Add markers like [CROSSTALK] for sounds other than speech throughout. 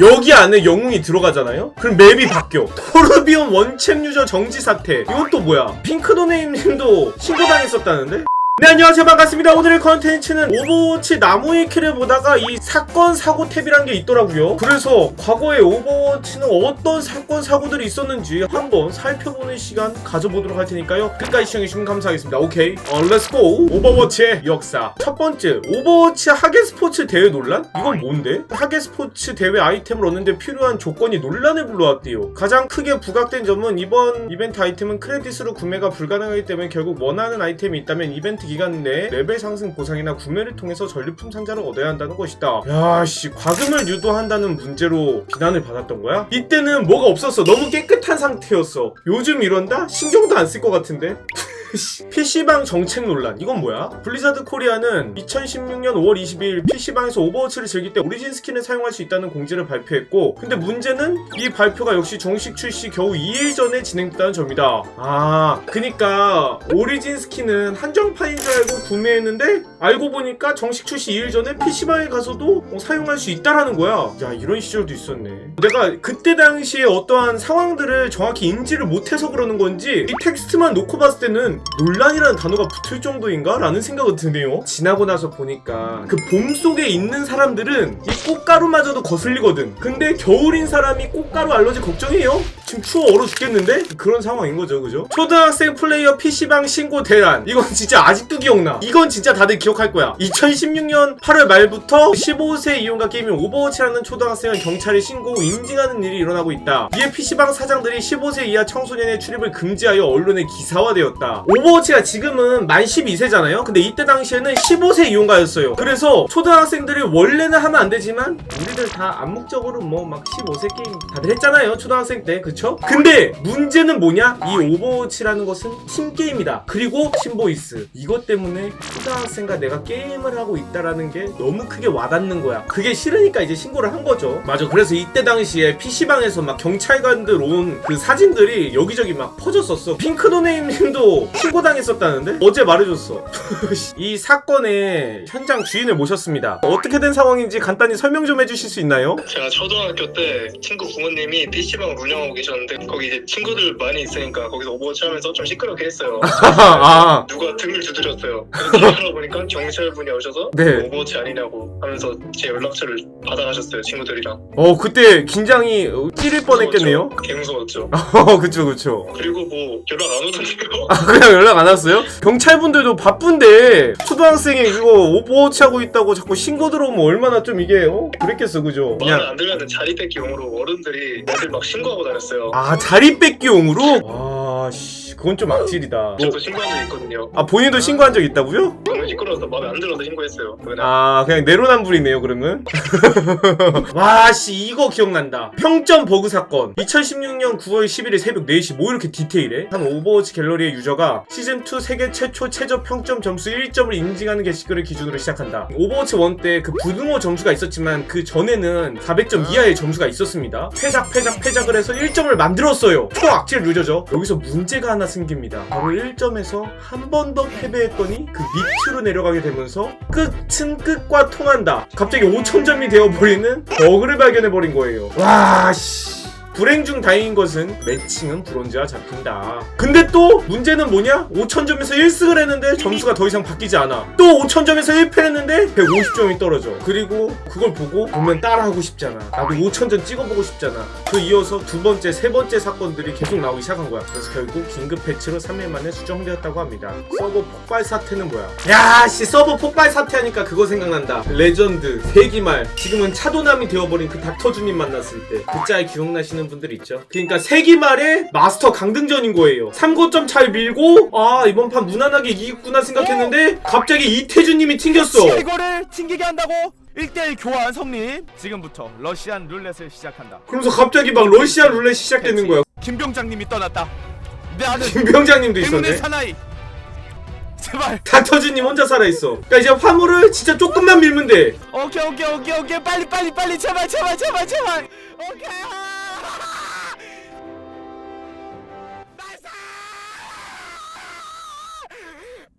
여기 안에 영웅이 들어가잖아요? 그럼 맵이 바뀌어. 토르비온 원챔 유저 정지 사태. 이건 또 뭐야? 핑크노네임 님도 신고당했었다는데? 네 안녕하세요. 반갑습니다. 오늘의 컨텐츠는 오버워치 나무위키를 보다가 이 사건 사고 탭이란 게 있더라고요. 그래서 과거에 오버워치는 어떤 사건 사고들이 있었는지 한번 살펴보는 시간 가져보도록 할 테니까요. 끝까지 시청해주시면 감사하겠습니다. 오케이. 어 렛츠고 오버워치의 역사. 첫 번째 오버워치 하계 스포츠 대회 논란? 이건 뭔데? 하계 스포츠 대회 아이템을 얻는데 필요한 조건이 논란을 불러왔대요. 가장 크게 부각된 점은 이번 이벤트 아이템은 크레딧으로 구매가 불가능하기 때문에 결국 원하는 아이템이 있다면 이벤트 기간 내 레벨 상승 보상이나 구매를 통해서 전리품 상자를 얻어야 한다는 것이다. 야씨 과금을 유도한다는 문제로 비난을 받았던 거야? 이때는 뭐가 없었어. 너무 깨끗한 상태였어. 요즘 이런다? 신경도 안 쓸 것 같은데? PC방 정책 논란. 이건 뭐야? 블리자드 코리아는 2016년 5월 22일 PC방에서 오버워치를 즐길 때 오리진 스킨을 사용할 수 있다는 공지를 발표했고 근데 문제는 이 발표가 역시 정식 출시 겨우 2일 전에 진행됐다는 점이다. 아 그니까 오리진 스킨은 한정판인 줄 알고 구매했는데 알고 보니까 정식 출시 2일 전에 PC방에 가서도 어, 사용할 수 있다라는 거야. 야 이런 시절도 있었네. 내가 그때 당시에 어떠한 상황들을 정확히 인지를 못해서 그러는 건지 이 텍스트만 놓고 봤을 때는 논란이라는 단어가 붙을 정도인가? 라는 생각이 드네요. 지나고 나서 보니까 그 봄 속에 있는 사람들은 이 꽃가루마저도 거슬리거든. 근데 겨울인 사람이 꽃가루 알러지 걱정해요? 지금 추워 얼어 죽겠는데? 그런 상황인 거죠, 그죠? 초등학생 플레이어 PC방 신고 대란. 이건 진짜 아직도 기억나. 이건 진짜 다들 기억할 거야. 2016년 8월 말부터 15세 이용가 게임인 오버워치라는 초등학생을 경찰에 신고 후 인증하는 일이 일어나고 있다. 이에 PC방 사장들이 15세 이하 청소년의 출입을 금지하여 언론에 기사화되었다. 오버워치가 지금은 만 12세잖아요? 근데 이때 당시에는 15세 이용가였어요. 그래서 초등학생들이 원래는 하면 안 되지만 우리들 다 암묵적으로 뭐 막 15세 게임 다들 했잖아요. 초등학생 때. 그쵸? 근데 문제는 뭐냐? 이 오버워치라는 것은 팀게임이다. 그리고 팀보이스. 이것 때문에 초등학생과 내가 게임을 하고 있다라는 게 너무 크게 와닿는 거야. 그게 싫으니까 이제 신고를 한 거죠. 맞아. 그래서 이때 당시에 PC방에서 막 경찰관들 온 그 사진들이 여기저기 막 퍼졌었어. 핑크노네임님도 신고당했었다는데? 어제 말해줬어. [LAUGHS] 이 사건의 현장 주인을 모셨습니다. 어떻게 된 상황인지 간단히 설명 좀 해주실 수 있나요? 제가 초등학교 때 친구 부모님이 PC방을 운영하고 계셨는데 거기 이제 친구들 많이 있으니까 거기서 오버워치 하면서 좀 시끄럽게 했어요. [LAUGHS] 아, 누가 등을 두드렸어요. 그러다 보니까 경찰분이 오셔서 네. 오버워치 아니냐고 하면서 제 연락처를 받아가셨어요 친구들이랑. 어 그때 긴장이 어, 찌를 뻔했겠네요. 무서웠죠. 개 무서웠죠. 어 그쵸 그쵸. 그리고 뭐 연락 안 오던데요. 아 그냥 [LAUGHS] 연락 안 왔어요? 경찰분들도 바쁜데 초등학생이 이거 오버워치 하고 있다고 자꾸 신고 들어오면 얼마나 좀 이게 어 그랬겠어 그죠? 그냥 안 들면 자리 뺏기용으로 어른들이 애들 막 신고하고 다녔어요. 아 자리 뺏기용으로? 아 씨 그건 좀 악질이다. 저도 신고한 적 있거든요. 아 본인도 신고한 적 있다고요? 너무 시끄러워서 마음에 안 들어서 신고했어요. 그냥 아 그냥 내로남불이네요 그러면 [LAUGHS] 와씨 이거 기억난다 평점 버그 사건 2016년 9월 11일 새벽 4시 뭐 이렇게 디테일해? 한 오버워치 갤러리의 유저가 시즌2 세계 최초 최저 평점 점수 1점을 인증하는 게시글을 기준으로 시작한다 오버워치 1 때 그 부등호 점수가 있었지만 그 전에는 400점 이하의 점수가 있었습니다 패작 패작 패작을 해서 1점을 만들었어요 초악질 유저죠 여기서 문제가 하나 생깁니다 바로 1점에서 한 번 더 패배했더니 그 밑으로 내려가게 되면서 끝은 끝과 통한다. 갑자기 5천점이 되어버리는 버그를 발견해버린 거예요. 와, 씨. 불행 중 다행인 것은 매칭은 브론즈와 잡힌다. 근데 또 문제는 뭐냐? 5천점에서 1승을 했는데 점수가 더 이상 바뀌지 않아. 또 5천점에서 1패를 했는데 150점이 떨어져. 그리고 그걸 보고 보면 따라하고 싶잖아. 나도 5천점 찍어보고 싶잖아. 그 이어서 두 번째, 세 번째 사건들이 계속 나오기 시작한 거야. 그래서 결국 긴급 패치로 3일 만에 수정되었다고 합니다. 서버 폭발 사태는 뭐야? 야, 씨, 서버 폭발 사태 하니까 그거 생각난다. 레전드, 세기말. 지금은 차도남이 되어버린 그 닥터주님 만났을 때. 그짤 기억나시는 분들 있죠? 그러니까 세기말의 마스터 강등전인 거예요. 3고점 차이 밀고, 아, 이번 판 무난하게 이기겠구나 생각했는데, 갑자기 이태준님이 튕겼어. 이거를 튕기게 한다고 1대1 교환 성립 지금부터 러시안 룰렛을 시작한다 그러면서 갑자기 막 러시아 룰렛 시작되는 거야. 김병장님이 떠났다 내 아들 김병장님도 있었네. 사나이 제발 닥터주님 혼자 살아있어. 그러니까 이제 화물을 진짜 조금만 밀면 돼. 오케이 오케이 오케이 오케이 빨리 빨리 빨리 제발 제발 제발 제발 오케이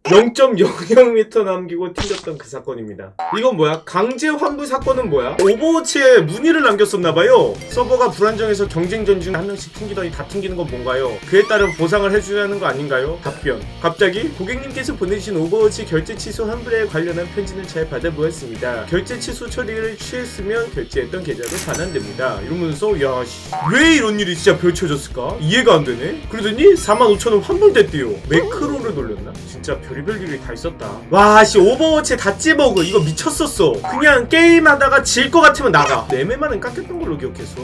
0.00m 남기고 튕겼던 그 사건입니다. 이건 뭐야? 강제 환불 사건은 뭐야? 오버워치에 문의를 남겼었나봐요. 서버가 불안정해서 경쟁전 중 한 명씩 튕기더니 다 튕기는 건 뭔가요? 그에 따른 보상을 해주려는 거 아닌가요? 답변. 갑자기 고객님께서 보내주신 오버워치 결제 취소 환불에 관련한 편지는 잘 받아보았습니다. 결제 취소 처리를 취했으면 결제했던 계좌로 반환됩니다. 이러면서 야, 씨, 왜 이런 일이 진짜 펼쳐졌을까? 이해가 안 되네. 그러더니 45,000원 환불됐대요. 매크로를 돌렸나? 진짜 별 의별 일이 다 있었다. 와, 씨 오버워치 다 찌버그 이거 미쳤었어. 그냥 게임하다가 질 것 같으면 나가. 내매만은 깎였던 걸로 기억해서.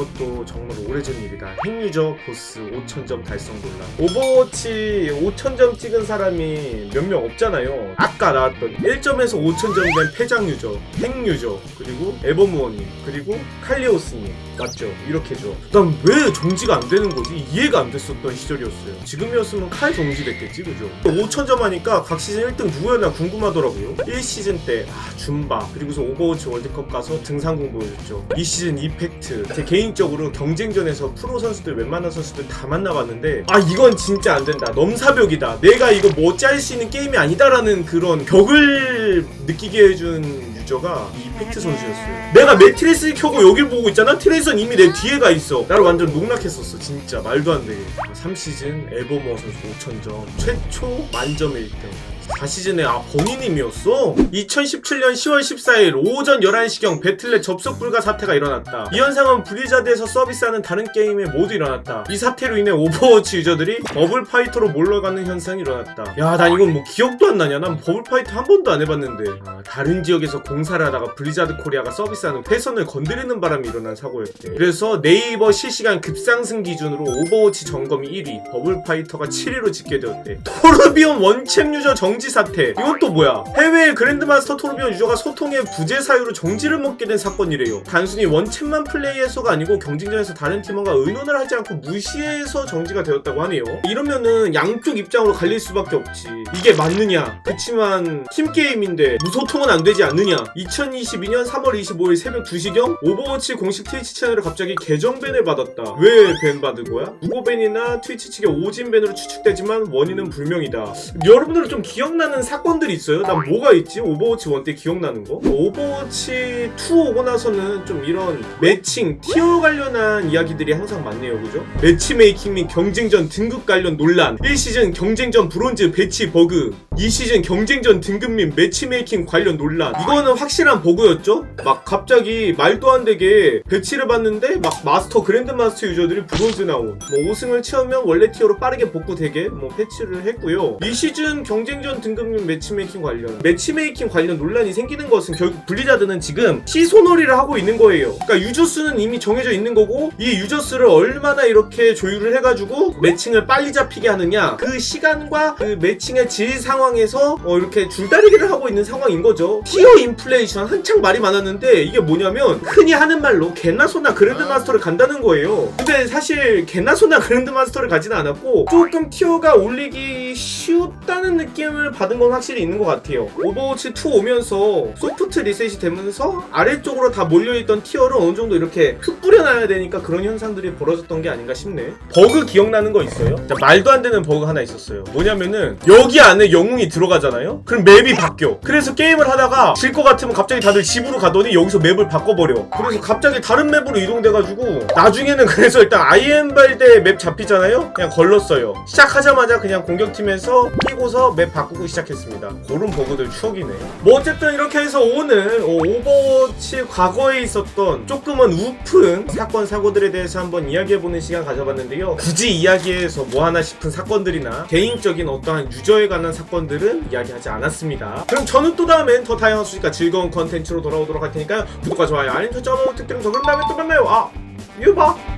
이것도 정말 오래전 일이다. 핵유저 보스 5,000점 달성 논란. 오버워치 5,000점 찍은 사람이 몇 명 없잖아요. 아까 나왔던 1점에서 5,000점 된 패장 유저, 핵 유저, 그리고 에버무어님, 그리고 칼리오스님. 맞죠? 이렇게죠. 난 왜 정지가 안 되는 거지? 이해가 안 됐었던 시절이었어요. 지금이었으면 칼 정지됐겠지, 그죠? 5,000점 하니까 각 시즌 1등 누구였나 궁금하더라고요. 1시즌 때, 아, 줌바, 그리고서 오버워치 월드컵 가서 등산공 보여줬죠. 2시즌 이펙트. 제 개인 적으로 경쟁전에서 프로 선수들, 웬만한 선수들 다 만나봤는데, 아, 이건 진짜 안 된다. 넘사벽이다. 내가 이거 뭐할수 있는 게임이 아니다라는 그런 벽을 느끼게 해준 유저가 이 이펙트 선수였어요. 내가 매트리스 켜고 여길 보고 있잖아? 트레이서는 이미 내 뒤에 가 있어. 나를 완전 농락했었어. 진짜. 말도 안 되게. 3시즌 에버머 선수 5,000점. 최초 만점 1등. 4시즌에 아 본인님이었어? 2017년 10월 14일 오전 11시경 배틀넷 접속 불가 사태가 일어났다. 이 현상은 블리자드에서 서비스하는 다른 게임에 모두 일어났다. 이 사태로 인해 오버워치 유저들이 버블 파이터로 몰려가는 현상이 일어났다. 야, 난 이건 뭐 기억도 안 나냐? 난 버블 파이터 한 번도 안 해봤는데. 아, 다른 지역에서 공사를 하다가 블리자드 코리아가 서비스하는 회선을 건드리는 바람에 일어난 사고였대. 그래서 네이버 실시간 급상승 기준으로 오버워치 점검이 1위, 버블 파이터가 7위로 집계되었대. 토르비온 원챔 유저 정지 사태. 또 뭐야? 해외 그랜드마스터 토르비온 유저가 소통의 부재 사유로 정지를 먹게 된 사건이래요. 단순히 원챔만 플레이해서가 아니고 경쟁전에서 다른 팀원과 의논을 하지 않고 무시해서 정지가 되었다고 하네요. 이러면은 양쪽 입장으로 갈릴 수밖에 없지. 이게 맞느냐? 그치만 팀 게임인데 무소통은 안 되지 않느냐? 2022년 3월 25일 새벽 2시경 오버워치 공식 트위치 채널에 갑자기 계정 밴을 받았다. 왜 밴 받은 거야? 무고밴이나 트위치 측의 오진 밴으로 추측되지만 원인은 불명이다. 여러분들은 좀 기억 나는 사건들이 있어요? 난 뭐가 있지? 오버워치 1 때 기억나는 거? 오버워치 2 오고 나서는 좀 이런 매칭, 티어 관련한 이야기들이 항상 많네요. 그죠? 매치메이킹 및 경쟁전 등급 관련 논란 1시즌 경쟁전 브론즈 배치 버그 2시즌 경쟁전 등급 및 매치메이킹 관련 논란 이거는 확실한 버그였죠? 막 갑자기 말도 안 되게 배치를 받는데 막 마스터 그랜드 마스터 유저들이 브론즈 나온 뭐 5승을 채우면 원래 티어로 빠르게 복구되게 뭐 패치를 했고요 이 시즌 경쟁전 등급 및 매치메이킹 관련. 매치메이킹 관련 논란이 생기는 것은 결국 블리자드는 지금 시소놀이를 하고 있는 거예요. 그러니까 유저 수는 이미 정해져 있는 거고 이 유저 수를 얼마나 이렇게 조율을 해가지고 매칭을 빨리 잡히게 하느냐. 그 시간과 그 매칭의 질 상황에서 어, 이렇게 줄다리기를 하고 있는 상황인 거죠. 티어 인플레이션 한창 말이 많았는데 이게 뭐냐면 흔히 하는 말로 개나 소나 그랜드마스터를 간다는 거예요. 근데 사실 개나 소나 그랜드마스터를 가지는 않았고 조금 티어가 올리기 쉽다는 느낌을 받은 건 확실히 있는 것 같아요 오버워치 2 오면서 소프트 리셋이 되면서 아래쪽으로 다 몰려있던 티어를 어느 정도 이렇게 흩 뿌려놔야 되니까 그런 현상들이 벌어졌던 게 아닌가 싶네 버그 기억나는 거 있어요? 자, 말도 안 되는 버그 하나 있었어요 뭐냐면은 여기 안에 영웅이 들어가잖아요? 그럼 맵이 바뀌어 그래서 게임을 하다가 질 것 같으면 갑자기 다들 집으로 가더니 여기서 맵을 바꿔버려 그래서 갑자기 다른 맵으로 이동돼가지고 나중에는 [LAUGHS] 그래서 일단 아이엠발대 맵 잡히잖아요? 그냥 걸렀어요 시작하자마자 그냥 공격팀에서 끼고서 맵 바꾸고 시작했습니다. 그런 버그들 추억이네. 뭐 어쨌든 이렇게 해서 오늘 어, 오버워치 과거에 있었던 조금은 우픈 사건 사고들에 대해서 한번 이야기해보는 시간 가져봤는데요. 굳이 이야기해서 뭐 하나 싶은 사건들이나 개인적인 어떠한 유저에 관한 사건들은 이야기하지 않았습니다. 그럼 저는 또 다음엔 더 다양한 수익과 즐거운 컨텐츠로 돌아오도록 할 테니까요. 구독과 좋아요 알림 설정 특典 더 그런 다음에 또 만나요. 아 유바